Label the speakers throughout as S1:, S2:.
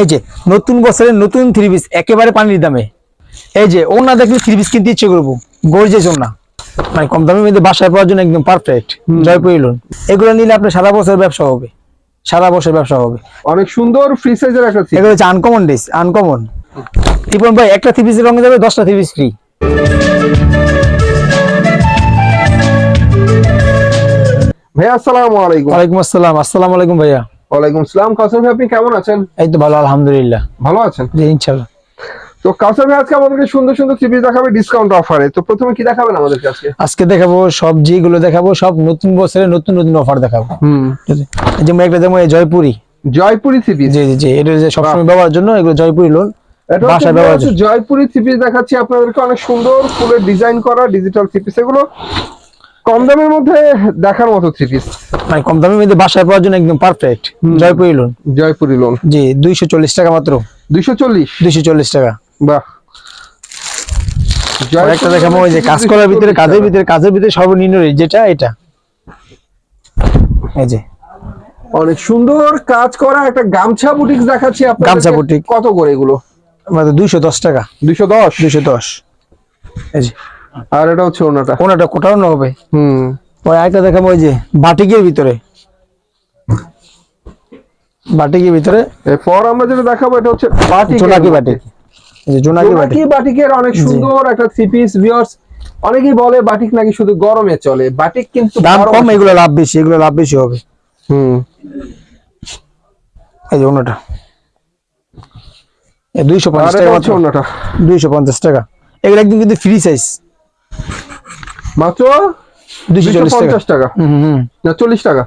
S1: এই যে নতুন বছরের নতুন থ্রি পিস একেবারে পানির দামে। এই যে ওনা দেখলে থ্রি পিস কিনতে ইচ্ছে করব। গর্জেস ওনা মানে কম দামের মধ্যে বাসায় পাওয়ার জন্য একদম পারফেক্ট জয়পুরি লোন এগুলো নিলে আপনার সারা বছর ব্যবসা হবে। সারা বছর ব্যবসা হবে।
S2: অনেক সুন্দর ফ্রি সাইজের একটা
S1: এগুলো হচ্ছে আনকমন ডিস আনকমন টিপন ভাই একটা থ্রি পিসের রঙে যাবে দশটা থ্রি পিস ফ্রি
S2: ভাইয়া আসসালামু আলাইকুম।
S1: ওয়ালাইকুম আসসালাম। আসসালামু আলাইকুম ভাইয়া।
S2: ওয়ালাইকুম আসসালাম। কাউসার ভাই আপনি কেমন আছেন?
S1: এই তো ভালো আলহামদুলিল্লাহ।
S2: ভালো আছেন?
S1: জি ইনশাল্লাহ।
S2: তো কাউসার ভাই আজকে আমাদেরকে সুন্দর সুন্দর থ্রি দেখাবে ডিসকাউন্ট অফারে তো প্রথমে কি দেখাবেন আমাদের কাছে
S1: আজকে দেখাবো সব যেগুলো দেখাবো সব নতুন বছরের নতুন নতুন অফার দেখাবো।
S2: হুম।
S1: এই যেমন একটা যেমন জয়পুরি।
S2: জয়পুরি পিস
S1: জি জি জি এটা যে সবসময় ব্যবহারের জন্য এগুলো জয়পুরি লোন
S2: হচ্ছে
S1: ব্যবহার
S2: জয়পুরি পিস দেখাচ্ছি আপনাদেরকে অনেক সুন্দর ফুলের ডিজাইন করা ডিজিটাল পিস এগুলো কম দামের মধ্যে দেখার মতো থ্রি পিস
S1: মানে কম দামের মধ্যে বাসায় পাওয়ার জন্য একদম perfect Jaipuri lawn
S2: Jaipuri lawn
S1: জি দুইশো চল্লিশ টাকা মাত্র।
S2: দুইশো চল্লিশ?
S1: দুইশো চল্লিশ টাকা।
S2: বাহ।
S1: একটা দেখাবো ওই যে কাজ করার ভিতরে কাজের ভিতরে কাজের ভিতরে সর্বনিম্ন যেটা এটা। এই যে।
S2: অনেক সুন্দর কাজ করা একটা গামছা বুটিক দেখাচ্ছি আপনাদের
S1: গামছা boutique।
S2: কত করে এগুলো?
S1: দুইশো দশ টাকা।
S2: দুইশো দশ?
S1: দুইশো দশ। এই যে।
S2: আর এটা হচ্ছে ওনাটা।
S1: কোনটা কোটানো হবে।
S2: হুম।
S1: ওই দেখাবো ওই যে বাটিকের ভিতরে। বাটিকের ভিতরে।
S2: এরপর আমরা যেটা দেখাবো এটা হচ্ছে বাটিক
S1: জোনাকি বাটিক। যে জোনাকি বাটিক।
S2: বাটিকের অনেক সুন্দর একটা থ্রি পিস ভিউয়ার্স অনেকেই বলে বাটিক নাকি শুধু গরমে চলে। বাটিক কিন্তু
S1: দাম কম এগুলো লাভ বেশি এগুলো লাভ বেশি হবে।
S2: হুম।
S1: এই যে অন্যটা দুইশো পঞ্চাশ টাকা
S2: ওনাটা।
S1: দুইশো পঞ্চাশ টাকা। এগুলো একদম কিন্তু ফ্রি সাইজ
S2: মাত্র
S1: টাকা
S2: পঞ্চাশ টাকা।
S1: হুম
S2: না চল্লিশ টাকা।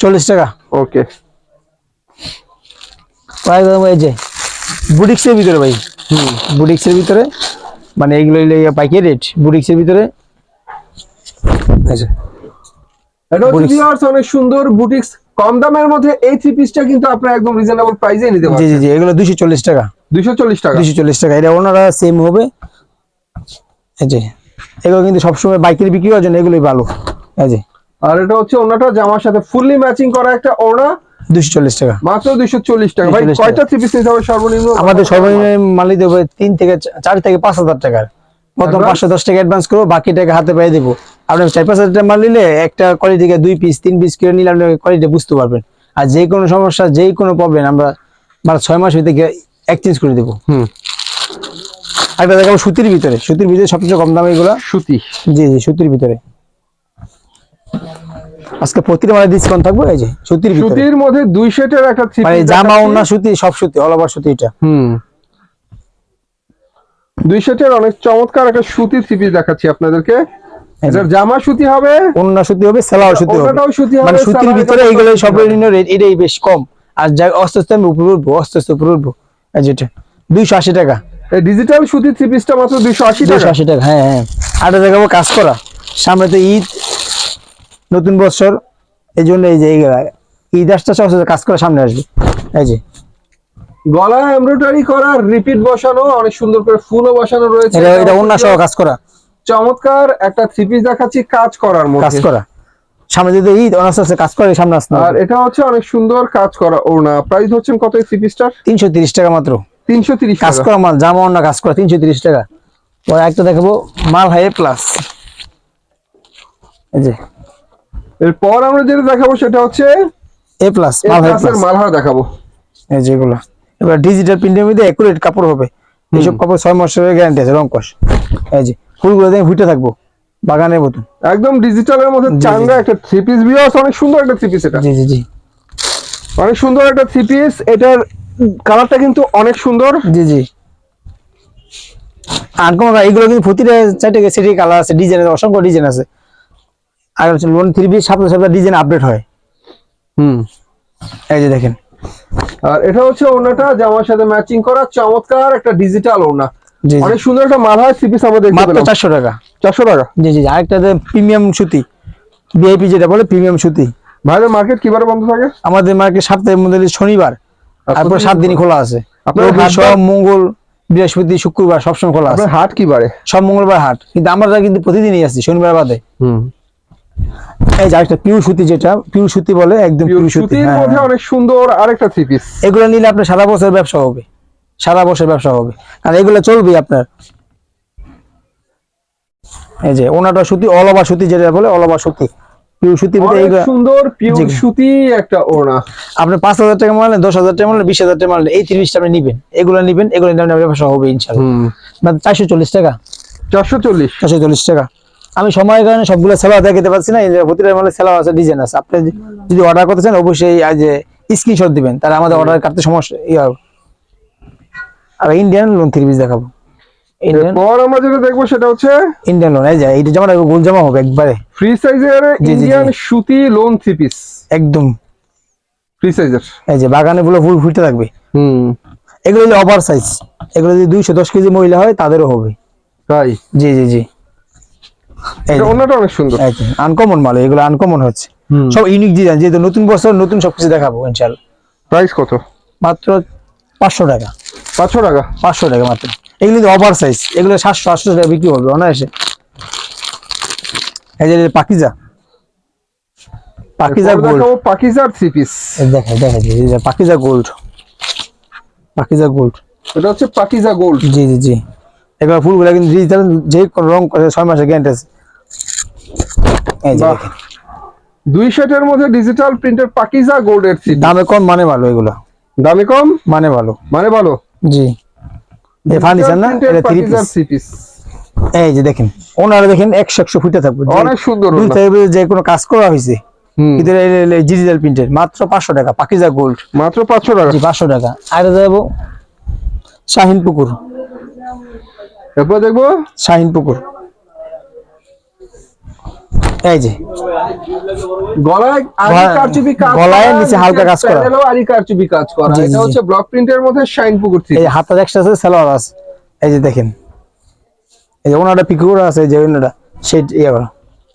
S1: চল্লিশ টাকা?
S2: ওকে।
S1: প্রায় দাম এই যে বুটিক্সের ভিতরে ভাই।
S2: হুম
S1: বুটিক্সের ভিতরে। মানে এইগুলো হইল ইয়ে রেট বুটিক্সের ভিতরে।
S2: এটা হচ্ছে অনেক সুন্দর বুটিক্স। কম দামের মধ্যে এই থ্রি পিসটা কিন্তু আপনারা একদম রিজনেবল প্রাইসে নিতে
S1: জি
S2: পারবেন।
S1: জি জি এগুলো দুইশো চল্লিশ টাকা।
S2: দুইশো চল্লিশ টাকা।
S1: দুইশো চল্লিশ টাকা। এটা ওনারা সেম হবে। এই যে। এগুলো কিন্তু সবসময় বাইকের বিক্রি হওয়ার জন্য এগুলোই ভালো। এই যে।
S2: আর এটা হচ্ছে ওনাটা জামার সাথে ফুললি ম্যাচিং করা একটা ওনা
S1: চল্লিশ টাকা।
S2: মাত্র চল্লিশ টাকা। ভাই কয়টা থ্রি পিস হবে সর্বনিম্ন?
S1: আমাদের সর্বনিম্ন মালি দেবো তিন থেকে চার থেকে পাঁচ হাজার টাকার। প্রথম পাঁচশো দশ টাকা অ্যাডভান্স করব বাকি টাকা হাতে পেয়ে দেবো। আপনি চার পাঁচ হাজার টাকা মাল নিলে একটা কোয়ালিটি থেকে দুই পিস তিন পিস করে নিলে আপনি কোয়ালিটি বুঝতে পারবেন। আর যে কোনো সমস্যা যেই কোনো প্রবলেম আমরা মানে ছয় মাস ভিতরে এক্সচেঞ্জ করে দেবো।
S2: হুম।
S1: একটা দেখাবো সুতির ভিতরে সুতির ভিতরে সবচেয়ে কম দামে এগুলো?
S2: সুতি।
S1: জি জি সুতির ভিতরে। আজকে প্রতিটা মানে ডিসকাউন্ট থাকব এই যে সুতির ভিতরে।
S2: সুতির মধ্যে দুই সেটের একটা
S1: মানে জামা ওনা সুতি সব সুতি অল ওভার সুতি এটা।
S2: হুম। দুই সেটের অনেক চমৎকার একটা সুতি থ্রি দেখাচ্ছি আপনাদেরকে। এটার জামা সুতি হবে
S1: ওন্না সুতি হবে সেলাও সুতি হবে।
S2: ওটাও সুতি হবে
S1: মানে সুতির ভিতরে এইগুলো
S2: সুতি হবে।
S1: রেট এটাই বেশ কম। আর যা আস্তে আস্তে আমি উপরে উঠবো আস্তে আস্তে উপরে উঠবো। এই যেটা দুইশো আশি টাকা।
S2: ডিজিটাল সুতি থ্রি পিসটা মাত্র দুইশো আশি টাকা।
S1: আশি টাকা হ্যাঁ হ্যাঁ। আটা দেখাবো কাজ করা। সামনে তো ঈদ নতুন বছর। এই জন্য এই যে ঈদ আসতে কাজ করা সামনে আসবে। এই যে।
S2: গলা এমব্রয়ডারি করা রিপিট বসানো অনেক সুন্দর করে ফুলও বসানো রয়েছে।
S1: এটা অন্য সহ কাজ করা।
S2: চমৎকার একটা থ্রি পিস দেখাচ্ছি কাজ করার
S1: কাজ করা। সামনে যদি ঈদ আস্তে আস্তে কাজ করে সামনে আসতে
S2: আর এটা হচ্ছে অনেক সুন্দর কাজ করা ওড়না। প্রাইস হচ্ছেন কত এই থ্রি পিসটার
S1: তিনশো তিরিশ টাকা মাত্র।
S2: তিনশো তিরিশ
S1: কাজ করা মাল জামা অন্য কাজ করা তিনশো তিরিশ টাকা। পরে একটা দেখাবো মাল হাই প্লাস এই যে।
S2: এরপর আমরা যেটা দেখাবো সেটা হচ্ছে
S1: এ প্লাস মাল হাই প্লাস
S2: মালহার দেখাবো।
S1: এই যেগুলো এবার ডিজিটাল প্রিন্টের মধ্যে একুরেট কাপড় হবে। এইসব কাপড় ছয় মাসের গ্যারান্টি আছে রংকশ এই যে ফুলগুলো দেখে ফুটে থাকব বাগানের মতন।
S2: একদম ডিজিটালের মধ্যে চাঙ্গা একটা থ্রি পিস বিয়াস অনেক সুন্দর একটা থ্রি পিস এটা।
S1: জি জি জি।
S2: অনেক সুন্দর একটা থ্রি পিস এটার কালারটা কিন্তু অনেক সুন্দর।
S1: জি জি। আর কোনো এইগুলো কিন্তু প্রতিটা চারটে সেটি কালার আছে ডিজাইন আছে অসংখ্য ডিজাইন আছে। আর হচ্ছে লোন থ্রি পিস সপ্তাহে সপ্তাহে ডিজাইন আপডেট হয়।
S2: হুম।
S1: এই যে দেখেন।
S2: আর এটা হচ্ছে ওড়নাটা জামার সাথে ম্যাচিং করা চমৎকার একটা ডিজিটাল
S1: ওনা
S2: অনেক সুন্দর একটা মালহার থ্রি পিস আমরা দেখতে
S1: মাত্র
S2: পেলাম।
S1: চারশো টাকা।
S2: চারশো টাকা?
S1: জি জি। আরেকটা প্রিমিয়াম সুতি ভিআইপি যেটা বলে প্রিমিয়াম সুতি।
S2: ভাইদের মার্কেট কীভাবে বন্ধ থাকে?
S1: আমাদের মার্কেট সপ্তাহের মধ্যে শনিবার। তারপর সাত দিনই খোলা আছে। সব মঙ্গল বৃহস্পতি শুক্রবার সবসময় খোলা আছে।
S2: হাট কি বারে?
S1: সব মঙ্গলবার হাট। কিন্তু আমরা কিন্তু প্রতিদিনই আছি শনিবার বাদে। এই যে আরেকটা পিউ সুতি যেটা পিউ সুতি বলে একদম পিউ সুতি। হ্যাঁ, হ্যাঁ।
S2: অনেক সুন্দর আরেকটা থ্রি পিস
S1: এগুলো নিলে আপনার সারা বছর ব্যবসা হবে। সারা বছর ব্যবসা হবে। কারণ এগুলো চলবে আপনার। এই যে ওনাটা সুতি অলবা সুতি যেটা বলে অলবা সুতি। সুতি
S2: সুন্দর পিওর সুতি একটা ওড়না।
S1: আপনি টাকা টাকা এই তিরিশটা আপনি নিবেন। এগুলো নিবেন এগুলো নিলে আপনার ব্যবসা হবে ইনশাল্লাহ মানে চারশো চল্লিশ টাকা। আমি সময়ের কারণে সবগুলো সেলার দেখাতে পারছি না প্রতিটা মালে সেলার আছে ডিজাইন আছে। আপনি যদি অর্ডার করতে চান অবশ্যই আজ স্ক্রিনশট দিবেন তাহলে আমাদের অর্ডার কাটতে সমস্যা ইয়ে হবে। আর ইন্ডিয়ান লোন থ্রি পিস দেখাবো।
S2: এরপর আমরা যেটা দেখব সেটা হচ্ছে
S1: ইন্ডিয়ান লোন এই যে এইটা জামা গোল জামা হবে একবারে।
S2: ফ্রি সাইজের
S1: জি, জি।
S2: ইন্ডিয়ান সুতি লোন থ্রি পিস
S1: একদম।
S2: ফ্রি সাইজের
S1: এই যে বাগানে গুলো ফুল ফুটে থাকবে।
S2: হুম।
S1: এগুলো হলো ওভার সাইজ এগুলো যদি দুইশো দশ কেজি মহিলা হয় তাদেরও হবে।
S2: তাই?
S1: জি জি জি।
S2: অনেক সুন্দর।
S1: আনকমন মাল এগুলো আনকমন হচ্ছে। সব ইউনিক ডিজাইন যেহেতু নতুন বছর নতুন সবকিছু দেখাবো ইনশাল্লাহ।
S2: প্রাইস কত?
S1: মাত্র পাঁচশো টাকা।
S2: পাঁচশো টাকা?
S1: পাঁচশো টাকা মাত্র। এগুলো কিন্তু ওভার সাইজ এগুলো সাতশো আটশো টাকা বিক্রি হবে অনায়াসে। এই যে পাকিজা। পাকিজা গোল্ড
S2: পাকিজার থ্রি পিস
S1: দেখা দেখা এই যে পাকিজা গোল্ড পাকিজা গোল্ড
S2: এটা হচ্ছে পাকিজা গোল্ড
S1: জি জি জি। এগুলো ফুলগুলো কিন্তু ডিজিটাল যে কোনো রং করে ছয় মাসের গ্যারান্টি আছে। এই যে
S2: দুই সেটের মধ্যে ডিজিটাল প্রিন্টের পাকিজা গোল্ডের থ্রি
S1: দামে কম মানে ভালো এগুলো।
S2: দামে কম?
S1: মানে ভালো।
S2: মানে ভালো?
S1: জি। এই ফার্নিচার না এটা থ্রি পিস এই যে দেখেন ওনারা দেখেন একশো একশো ফুটে থাকবে।
S2: অনেক সুন্দর।
S1: যে কোনো কাজ করা হয়েছে কিন্তু ডিজিটাল প্রিন্টের মাত্র পাঁচশো টাকা পাকিজা গোল্ড
S2: মাত্র পাঁচশো টাকা।
S1: পাঁচশো টাকা। আর যাব শাহিন পুকুর
S2: দেখব?
S1: শাহিন পুকুর এই যে।
S2: গলায় আরি কারচুপি কাজ
S1: গলায় নিচে হালকা কাজ করা।
S2: প্যানেলেও আরি কারচুপি কাজ করা।
S1: জি, জি,
S2: এটা হচ্ছে ব্লক প্রিন্টের মধ্যে শাইন পুকুর থ্রি
S1: এই হাতার এক্সট্রা আছে সালোয়ার আছে। এই যে দেখেন। এই ওনাটা পিকুর আছে যে ওনাটা সেই ইয়ে করা।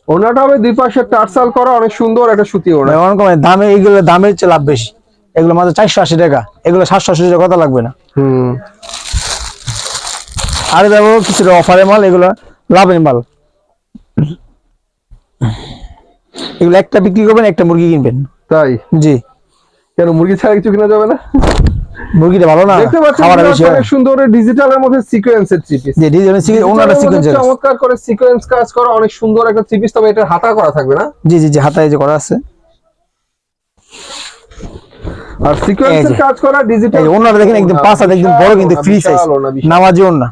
S2: ওনাটা হবে দুই পাশে টার্সাল করা অনেক সুন্দর একটা সুতি ওনা
S1: মানে অনেক কম দামে এইগুলো দামের চেয়ে লাভ বেশি। এগুলো মাত্র চারশো আশি টাকা। এগুলো সাতশো আশি টাকা কথা লাগবে না।
S2: হুম।
S1: আর দেবো কিছুটা অফারের মাল এগুলো লাভের মাল। এগুলো একটা বিক্রি করবেন একটা মুরগি কিনবেন।
S2: তাই?
S1: জি।
S2: কেন মুরগি ছাড়া কিছু কিনা যাবে না?
S1: মুরগিটা ভালো না
S2: দেখতে পাচ্ছেন অনেক সুন্দর ডিজিটালের মধ্যে সিকোয়েন্সের থ্রি পিস
S1: যে ডিজাইন ওনারা সিকোয়েন্স
S2: চমৎকার করে সিকোয়েন্স কাজ করা অনেক সুন্দর একটা থ্রি পিস তবে এটার হাতা করা থাকবে না?
S1: জি জি জি হাতায় যে করা আছে।
S2: আর সিকোয়েন্সের কাজ করা ডিজিটাল
S1: ওনারা দেখেন একদম পাঁচ একদম বড় কিন্তু ফ্রি সাইজ নামাজি ওনা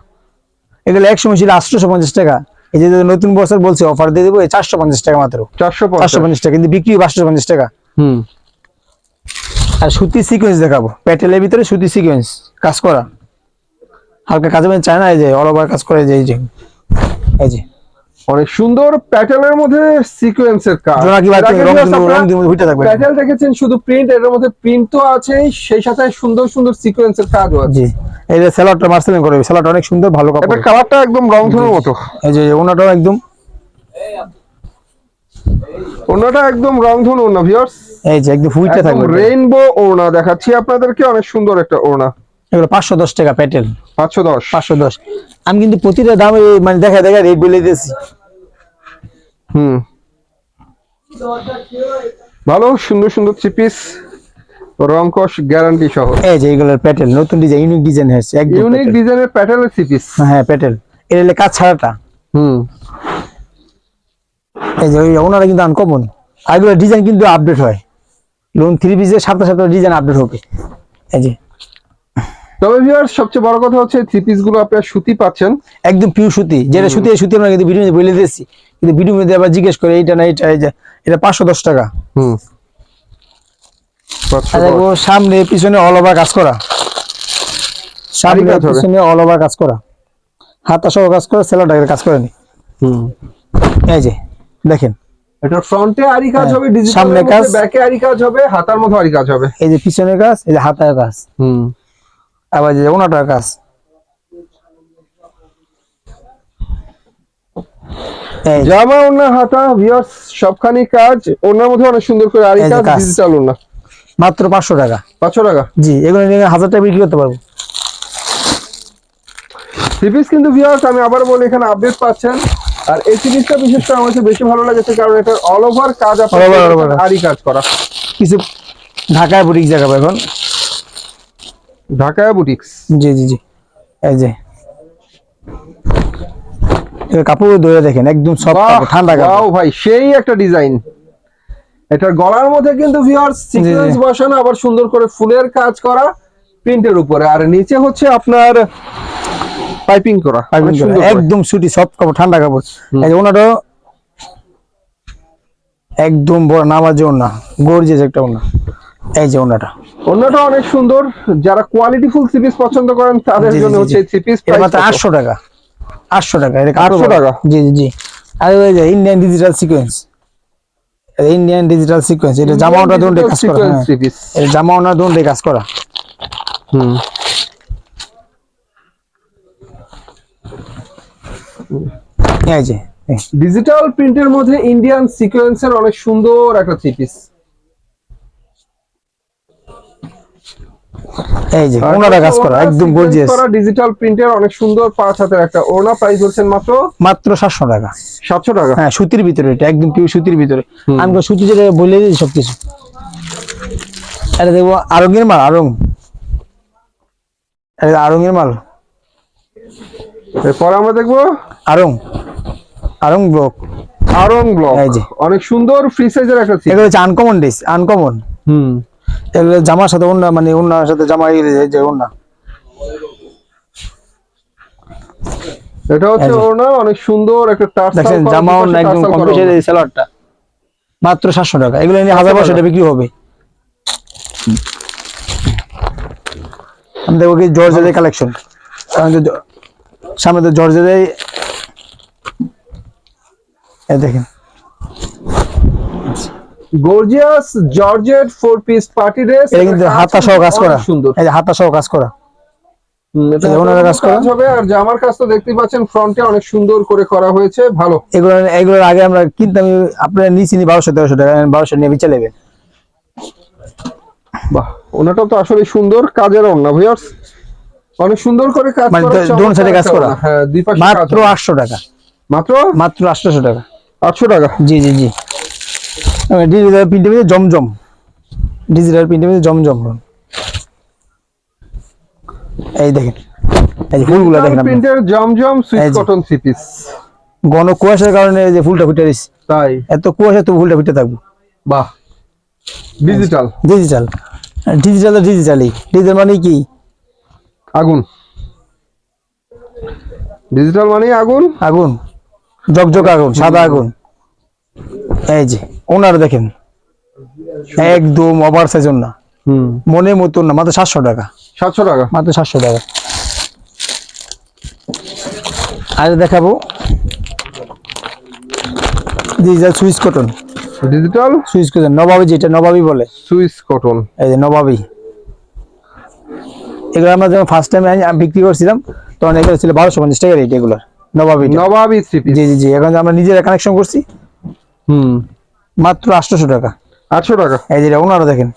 S1: এগুলো একসময় ছিল আটশোশো পঞ্চাশ টাকা। এই যে নতুন বছর বলছে অফার দিয়ে দেবো চারশো পঞ্চাশ টাকা মাত্র।
S2: চারশো
S1: চারশো পঞ্চাশ টাকা কিন্তু বিক্রি পাঁচশো পঞ্চাশ টাকা।
S2: হুম।
S1: আর সুতি সিকোয়েন্স দেখাবো প্যাটেলের ভিতরে সুতি সিকোয়েন্স কাজ করা। হালকা কাজে চায় না এই যে অল ওভার কাজ করে যে এই যে এই যে।
S2: অনেক সুন্দর প্যাটেলের মধ্যে সিকোয়েন্সের কাজ।
S1: রং রং
S2: প্যাটেল দেখেছেন শুধু প্রিন্ট এর মধ্যে প্রিন্ট তো আছে সেই সাথে সুন্দর সুন্দর সিকোয়েন্সের কাজও আছে।
S1: এই যে স্যালাডটা মার্সেলিং করে স্যালাডটা অনেক সুন্দর ভালো কাপড়।
S2: কালারটা একদম রং রংধনুর মতো।
S1: এই যে ওনাটাও একদম।
S2: ওনাটা একদম রংধনু ওনা ভিউয়ার্স
S1: এই যে একদম ফুইটে থাকবে।
S2: রেইনবো ওনা দেখাচ্ছি আপনাদেরকে অনেক সুন্দর একটা ওনা
S1: এগুলো পাঁচশো দশ টাকা প্যাটেল
S2: পাঁচশো দশ।
S1: পাঁচশো দশ। আমি কিন্তু প্রতিটা দামে মানে দেখা দেখা রেট বলে দিয়েছি।
S2: হুম। ভালো সুন্দর সুন্দর থ্রি পিস রংকশ গ্যারান্টি সহ।
S1: এই যে এগুলোর প্যাটেল নতুন ডিজাইন ইউনিক ডিজাইন হয়েছে একদম
S2: ইউনিক ডিজাইনের প্যাটেলের থ্রি পিস
S1: হ্যাঁ প্যাটেল এর হলে কাজ ছাড়াটা
S2: হুম।
S1: এই যে ওই- ওনারা কিন্তু আনকমন আর এগুলো ডিজাইন কিন্তু আপডেট হয়। লোন থ্রি পিসের সাথে সাথে ডিজাইন আপডেট হবে। এই যে
S2: তবে ভিউয়ার্স সবচেয়ে বড় কথা হচ্ছে থ্রি পিসগুলো আপনারা সুতি পাচ্ছেন।
S1: একদম পিওর সুতি। যেটা সুতি সুতি আমরা কিন্তু ভিডিও বলে দিয়েছি। কিন্তু ভিডিও মধ্যে আবার জিজ্ঞেস করে এইটা না যে এটা পাঁচশো দশ টাকা।
S2: হুম।
S1: সামনে পিছনে অল ওভার কাজ করা। সামনে। পিছনে অল ওভার কাজ করা। হাতা সহ কাজ করা সেলাটাকে কাজ করেনি।
S2: হুম।
S1: এই যে দেখেন।
S2: এটা ফ্রন্টে আরি কাজ
S1: হ্যাঁ,
S2: হবে ডিজিটাল
S1: সামনে কাজ।
S2: ব্যাকে আরি কাজ হবে হাতার মধ্যে আরি কাজ হবে।
S1: এই যে পিছনের কাজ এই যে হাতার কাজ।
S2: হুম।
S1: আবার যে ওনাটার কাজ।
S2: জামা ওনা হাতা ভিউয়ার্স সবখানি কাজ। ওনার মধ্যে অনেক সুন্দর করে আরি কাজ। ডিজিটাল ওনা
S1: মাত্র পাঁচশো টাকা।
S2: পাঁচশো টাকা?
S1: জি এগুলো নিয়ে হাজার টাকা বিক্রি করতে পারব।
S2: থ্রি কিন্তু ভিউয়ার্স আমি আবার বলি এখানে আপডেট পাচ্ছেন। আর এই সিরিজটা বিশেষ করে আমার বেশি ভালো লেগেছে কারণ এটা অল ওভার কাজ
S1: over,
S2: আরই কাজ করা।
S1: কিছু ঢাকায় বুটিক জায়গা এখন।
S2: ঢাকা বুটিক্স
S1: জি জি জি। এই যে। কাপড় ধরে দেখেন একদম সব ঠান্ডা কাপড়।
S2: ওয়াও ভাই সেই একটা ডিজাইন এটার গলার মধ্যে কিন্তু ভিউয়ার্স সিকোয়েন্স বসানো আবার সুন্দর করে ফুলের কাজ করা প্রিন্টের উপরে। আর নিচে হচ্ছে আপনার পাইপিং করা।
S1: একদম সুতি সফট কাপড় ঠান্ডা কাপড়। এই যে ওনাটাও একদম বড় নামাজে ওনা গর্জিয়াস একটা ওনা এই যে ওনাটা
S2: অন্যটা অনেক সুন্দর। যারা কোয়ালিটি ফুল থ্রি পিস পছন্দ করেন তাদের জন্য হচ্ছে
S1: জি।
S2: থ্রি পিস
S1: এটা মাত্র আটশো টাকা। আটশো টাকা এটা কাপড়
S2: 800 টাকা?
S1: জি জি জি। আর ওই যে Indian digital sequence Indian digital sequence এটা জামা ওনা দুটো কাজ করা হ্যাঁ।
S2: থ্রি পিস
S1: এটা জামা ওনা দুটো কাজ করা।
S2: হুম।
S1: এই যে
S2: ডিজিটাল প্রিন্টের মধ্যে ইন্ডিয়ান সিকোয়েন্সের অনেক সুন্দর একটা থ্রি পিস
S1: এই যে ওনাটা কাজ করা একদম গর্জিয়াস
S2: করা ডিজিটাল প্রিন্টের অনেক সুন্দর পাঁচ হাতের একটা ওড়না প্রাইস হচ্ছেন মাত্র?
S1: মাত্র সাতশো টাকা।
S2: সাতশো টাকা?
S1: হ্যাঁ সুতির ভিতরে এটা একদম পিওর সুতির ভিতরে। আমি সুতি যেটা বলে দিয়েছি সবকিছু। এটা দেখব আরঙ্গের মাল আরং। এটা আরঙ্গের মাল।
S2: এরপর আমরা দেখব?
S1: আরং। আরং ব্লক
S2: আরং ব্লক
S1: এই যে।
S2: অনেক সুন্দর ফ্রি সাইজের একটা
S1: এগুলো হচ্ছে আনকমন ড্রেস আনকমন
S2: হুম।
S1: এগুলো জামার সাথে অন্য মানে অন্যার সাথে জামা এই যে অন্য
S2: এটা হচ্ছে। অনেক সুন্দর একটা টার্সাল
S1: দেখেন জামা অন্য একদম কম্পিউটার এই মাত্র সাতশো টাকা। এগুলো নিয়ে হাজার টাকা বিক্রি হবে। আমি দেখব কি জর্জেদের কালেকশন সামনে তো জর্জেদের এই দেখেন।
S2: Gorgeous georgette four piece party dress
S1: এটা কিন্তু হাতা সহ কাজ করা।
S2: সুন্দর।
S1: এই যে হাতা সহ কাজ করা।
S2: আর জামার কাজ তো দেখতেই পাচ্ছেন ফ্রন্টে অনেক সুন্দর করে করা হয়েছে ভালো।
S1: এগুলো এগুলোর আগে আমরা কিনতাম আপনারা নিচে নি বারোশো তেরোশো টাকা বারোশো নিয়ে বিচার নেবেন।
S2: বাহ ওনাটা তো আসলে সুন্দর কাজের ভিউয়ার্স অনেক সুন্দর করে কাজ
S1: মানে
S2: করা
S1: দোনো
S2: চমৎকার
S1: side কাজ করা।
S2: হ্যাঁ দুই পাশে
S1: মাত্র টাকা।
S2: মাত্র?
S1: মাত্র টাকা।
S2: আটশো টাকা?
S1: জি জি জি। ডিজিটাল প্রিন্টের মধ্যে জমজম। ডিজিটাল প্রিন্টের মধ্যে জমজম এই দেখেন এই যে ফুলগুলো দেখেন
S2: প্রিন্টের Zamzam Swiss cotton three piece.
S1: ঘন কুয়াশার কারণে যে ফুলটা ফুটে রয়েছে।
S2: তাই।
S1: এত কুয়াশা তো ফুলটা ফুটে থাকব।
S2: বাহ। Digital
S1: digital digital digitally digital মানে কি?
S2: আগুন। ডিজিটাল মানে আগুন।
S1: আগুন। জকজক আগুন সাদা আগুন। এই যে ওনার দেখেন। একদম ওভার সাইজ না
S2: হুম।
S1: মনের মতন না মাত্র সাতশো টাকা।
S2: সাতশো টাকা?
S1: মাত্র সাতশো টাকা। আর দেখাবো। Digital Swiss cotton
S2: digital
S1: Swiss cotton নবাবি যেটা নবাবি বলে।
S2: সুইচ কটন
S1: এই যে নবাবি। এগুলো আমরা যখন ফার্স্ট টাইম আমি বিক্রি করছিলাম তখন এগুলো ছিল বারোশো পঞ্চাশ টাকা রেট এগুলো নবাবি
S2: নবাবি
S1: জি জি জি এখন আমরা নিজেরা কানেকশন করছি।
S2: হুম।
S1: মাত্র আটশোশো টাকা।
S2: আটশো টাকা?
S1: এই যে ওনারা দেখেন।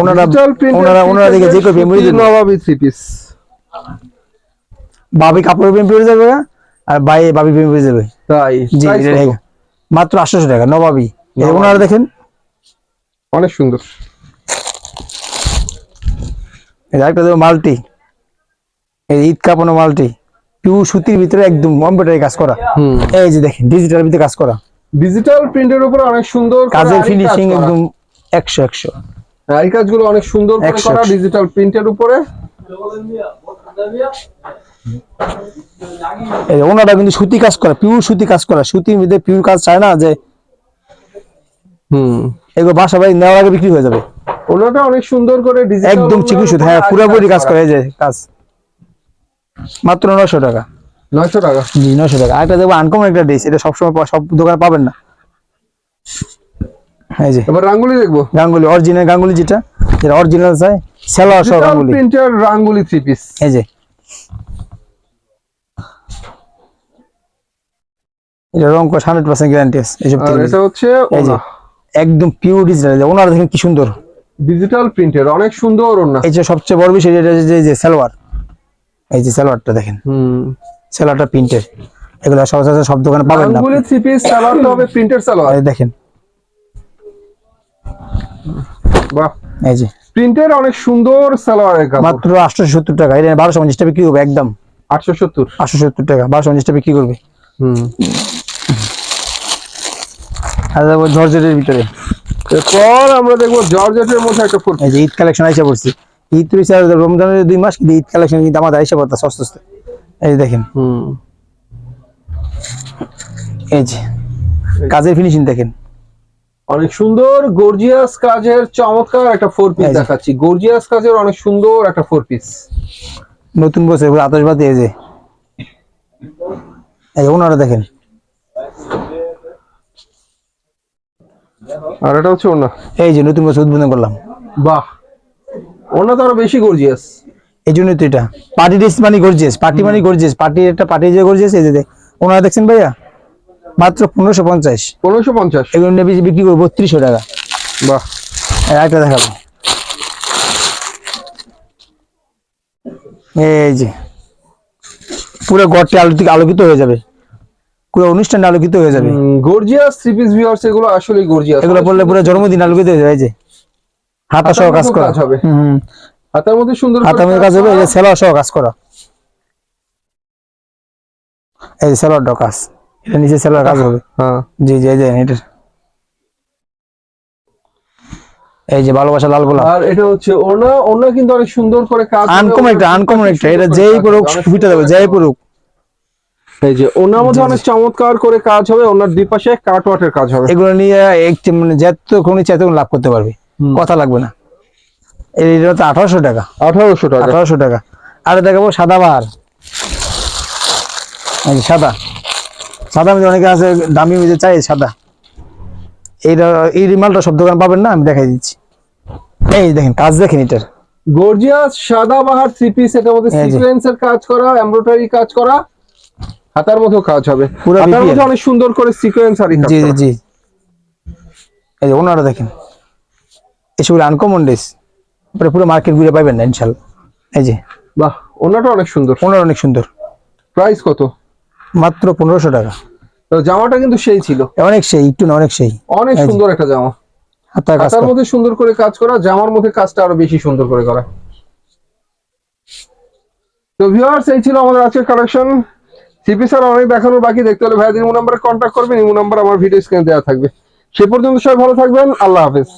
S1: ওনারা
S2: ডিজিটাল
S1: ওনারা ওনারা দেখে যে কেউ মেমোরি দেবে
S2: থ্রি পিস
S1: বাবি কাপড়ের প্রেম পড়ে যাবে আর বাই বাবি প্রেম পড়ে যাবে।
S2: তাই
S1: জি। মাত্র আটশোশো টাকা নবাবি। ওনারা দেখেন।
S2: অনেক সুন্দর।
S1: এই আরেকটা মাল্টি। এই ঈদ কাপানো মাল্টি। পিউ সুতির ভিতরে একদম কম্পিউটারে কাজ করা। এই যে দেখেন ডিজিটাল ভিতরে কাজ করা।
S2: ডিজিটাল প্রিন্টের উপরে অনেক সুন্দর
S1: কাজের ফিনিশিং একদম একশো একশো।
S2: এই কাজগুলো অনেক সুন্দর করে করা ডিজিটাল প্রিন্টের উপরে।
S1: ওনারা কিন্তু সুতি কাজ করা পিওর সুতি কাজ করা। সুতির মধ্যে পিওর কাজ চায় না যে
S2: হুম।
S1: এগুলো বাসা বাড়ি নেওয়ার আগে বিক্রি হয়ে যাবে।
S2: ওনাটা অনেক সুন্দর করে
S1: একদম চিকু সুতি হ্যাঁ পুরোপুরি কাজ করে এই যে কাজ। মাত্র নশো টাকা।
S2: নয়শো টাকা?
S1: জি নশো টাকা। আরেকটা দেখব আনকমন একটা ড্রেস এটা সবসময় সব দোকানে পাবেন না। এই যে।
S2: এবার রাঙ্গুলি দেখব।
S1: অরিজিনাল গাঙ্গুলি যেটা যেটা অরিজিনাল চাই সহ
S2: প্রিন্টের রাঙ্গুলি। থ্রি পিস
S1: এই যে। এটা রং করে হান্ড্রেড পার্সেন্ট গ্যারান্টি আছে এইসব
S2: এটা হচ্ছে
S1: একদম পিওর ডিজিটাল ওনারা দেখেন কি সুন্দর।
S2: ডিজিটাল প্রিন্টের অনেক সুন্দর
S1: এই যে সবচেয়ে বড় বিষয় যে যে সালোয়ার। এই যে সালোয়ারটা দেখেন।
S2: হুম।
S1: সালোয়ারটা প্রিন্টের। এগুলো সচরাচর সব দোকানে পাবেন না
S2: গাঙ্গুলি থ্রি পিস সালোয়ারটা হবে প্রিন্টের সালোয়ার।
S1: এই দেখেন।
S2: বাহ।
S1: এই যে।
S2: প্রিন্টের অনেক সুন্দর সালোয়ারের কাপড়।
S1: মাত্র আটশো সত্তর টাকা। এটা বারোশো টাকা বিক্রি হবে একদম।
S2: আটশো সত্তর।
S1: আটশো সত্তর টাকা। বারোশো পঞ্চাশটা বিক্রি করবে।
S2: হুম।
S1: আর জর্জেটের ভিতরে।
S2: এরপর আমরা দেখব জর্জেটের মধ্যে একটা ফুল।
S1: এই যে ঈদ কালেকশন আইসা পড়ছি। ঈদ রমজানের দুই মাস কিন্তু ঈদ কালেকশন কিন্তু আমাদের আইসা পড়তা এই যে দেখেন। এই যে কাজের ফিনিশিং দেখেন।
S2: অনেক সুন্দর গর্জিয়াস কাজের চমৎকার একটা ফোর পিস দেখাচ্ছি। গর্জিয়াস কাজের অনেক সুন্দর একটা ফোর পিস
S1: নতুন বছর পুরো আতশবাতি এই যে। এই ওনারা দেখেন।
S2: আর এটা হচ্ছে ওনা।
S1: এই যে নতুন বছর উদ্বোধন করলাম।
S2: বাহ। ওনা তো আরও বেশি গর্জিয়াস
S1: এই জন্যই তো এটা। পার্টি ড্রেস মানে গর্জিয়াস পার্টি মানে গর্জিয়াস পার্টি একটা পার্টি যে গর্জিয়াস এই যে ওনারা দেখছেন ভাইয়া? মাত্র পনেরোশো পঞ্চাশ।
S2: পনেরোশো পঞ্চাশ।
S1: এগুলো বিক্রি করব বত্রিশশো টাকা।
S2: বাহ।
S1: একটা দেখাবো। এই যে। পুরো ঘরটি আলোকিত আলোকিত হয়ে যাবে। পুরো অনুষ্ঠান আলোকিত হয়ে যাবে।
S2: গর্জিয়াস থ্রি পিস ভিউয়ার্স এগুলো আসলে গর্জিয়াস
S1: এগুলো বললে পুরো জন্মদিন আলোকিত হয়ে যাবে এই যে। হাতা সহ কাজ করা।
S2: হবে।
S1: হুম।
S2: হাতের মধ্যে সুন্দর
S1: হাতার মধ্যে কাজ হবে এই
S2: করা।
S1: সহ কাজ করা। এই যে সেলোয়ারটা কাজ। এটা নিচে সেলোয়ার কাজ হবে।
S2: হ্যাঁ।
S1: জি জি এই এটা। এই যে ভালোবাসা লাল গোলাপ।
S2: আর এটা হচ্ছে ওনা ওনা কিন্তু অনেক সুন্দর করে কাজ।
S1: আনকমন একটা আনকমন একটা। এটা যেই পড়ুক সুবিধা দেবে যেই পড়ুক
S2: এই যে ওনার মধ্যে অনেক চমৎকার করে কাজ হবে। ওনার দুই পাশে কাটওয়াটের কাজ হবে।
S1: এগুলো নিয়ে একটি মানে যতক্ষণ তখন লাভ করতে পারবে। কথা লাগবে না। এটা তো আঠারোশো টাকা।
S2: আঠারোশো টাকা।
S1: আঠারোশো টাকা। আর দেখাবো সাদা বাহার সাদা। সাদা মধ্যে অনেকে আছে দামি মধ্যে চাই সাদা। এইটা এই রিমালটা সব দোকান পাবেন না? আমি দেখাই দিচ্ছি। এই দেখেন কাজ দেখেন এটার।
S2: গর্জিয়াস সাদা বাহার থ্রি পিস এটার মধ্যে সিকোয়েন্সের কাজ করা এমব্রয়ডারি কাজ করা হাতার মধ্যেও কাজ হবে।
S1: পুরো
S2: হাতার মধ্যে অনেক সুন্দর করে সিকোয়েন্স আর
S1: জি জি জি। এই ওনারা দেখেন। এসব আনকমন ড্রেস পরে পুরো মার্কেট ঘুরে পাইবেন না ইনশাল্লাহ। এই যে।
S2: বাহ ওনাটা অনেক সুন্দর।
S1: ওনার অনেক সুন্দর।
S2: প্রাইস কত?
S1: মাত্র পনেরোশো টাকা।
S2: তো জামাটা কিন্তু সেই ছিল।
S1: অনেক সেই একটু না অনেক সেই।
S2: অনেক সুন্দর একটা জামা।
S1: হাতার কাজ
S2: হাতার মধ্যে সুন্দর করে কাজ করা জামার মধ্যে কাজটা আরও বেশি সুন্দর করে করা। তো ভিউয়ার্স এই ছিল আমাদের আজকের কালেকশন সিপি স্যার অনেক দেখানোর বাকি দেখতে হলে ভাইয়া ইমো নাম্বারে কন্ট্যাক্ট করবেন। ইমো নাম্বার আমার ভিডিও স্ক্রিনে দেওয়া থাকবে। সে পর্যন্ত সবাই ভালো থাকবেন। আল্লাহ হাফেজ।